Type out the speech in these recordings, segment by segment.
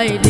I.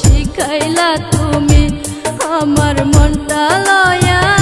শিখাইলা তুমি আমার মনটা লয়া।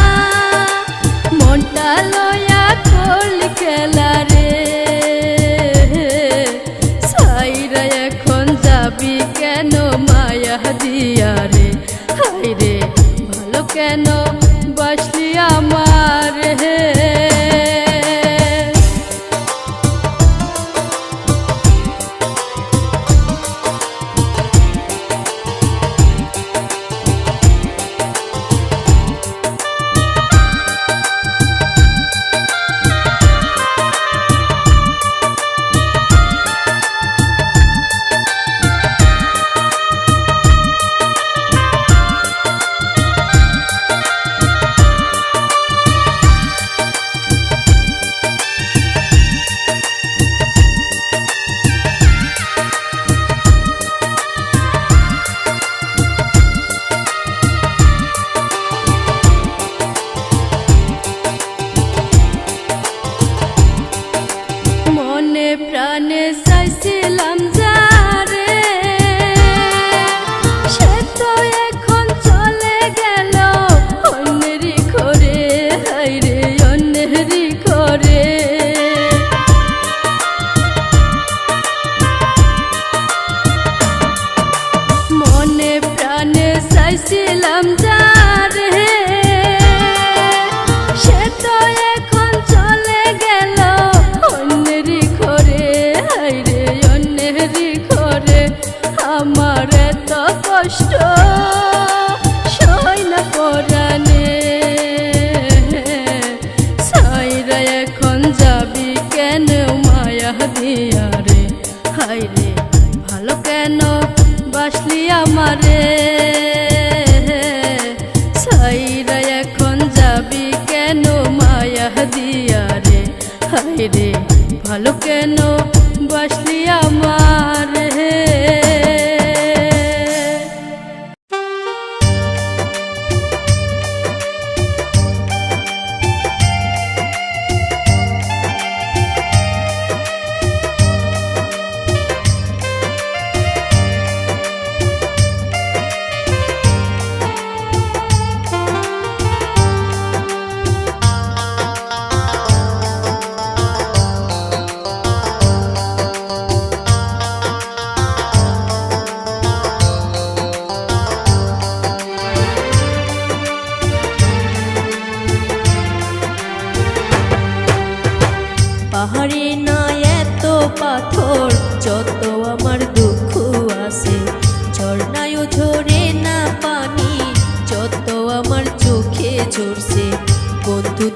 চাইছিলাম যা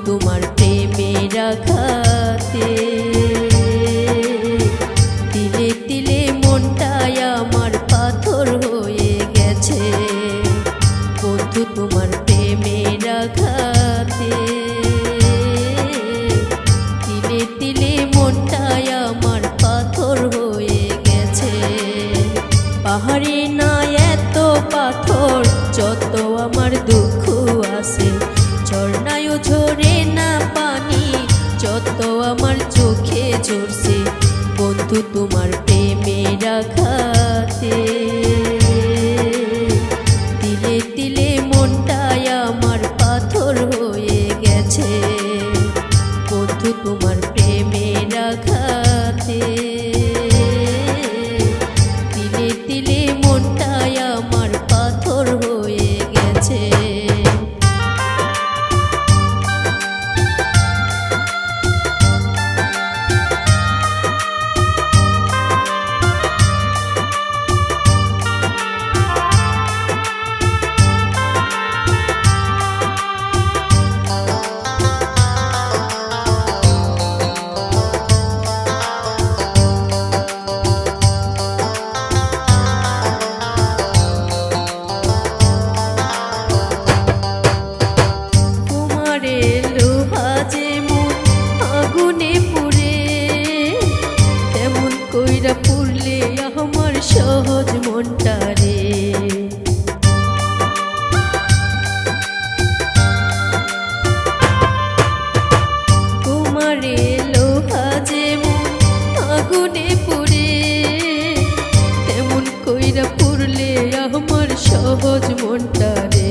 তোমার প্রেমে রাখাতে তিলে তিলে মনটায় আমার পাথর হয়ে গেছে। বন্ধু, তোমার প্রেমে রাখাতে তিলে তিলে মনটায় আমার পাথর হয়ে গেছে। পাহাড়ে না এত পাথর, যত আমার দুঃখ আছে। ঝর্ণা ঝরে না পানি যত আমার চোখে ঝরছে বন্ধু তোমার প্রেমে রাখাতে মাইরা পড়লে আমার সহজ মনটা রে।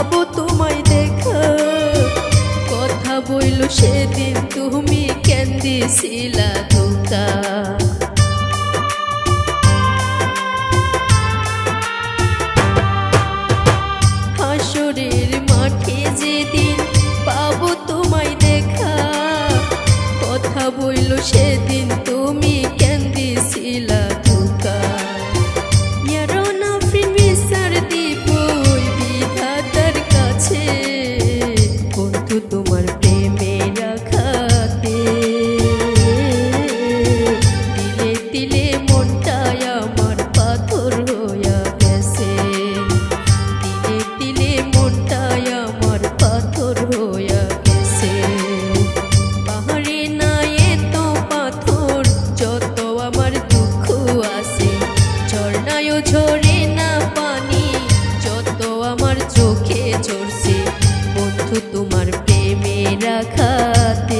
পাবো তোমায় দেখা। কথা বইল সেদিন তুমি কেন্দিছিলা দোকা আমার চোখে চড়ছে বন্ধু তোমার প্রেমে রাখাতে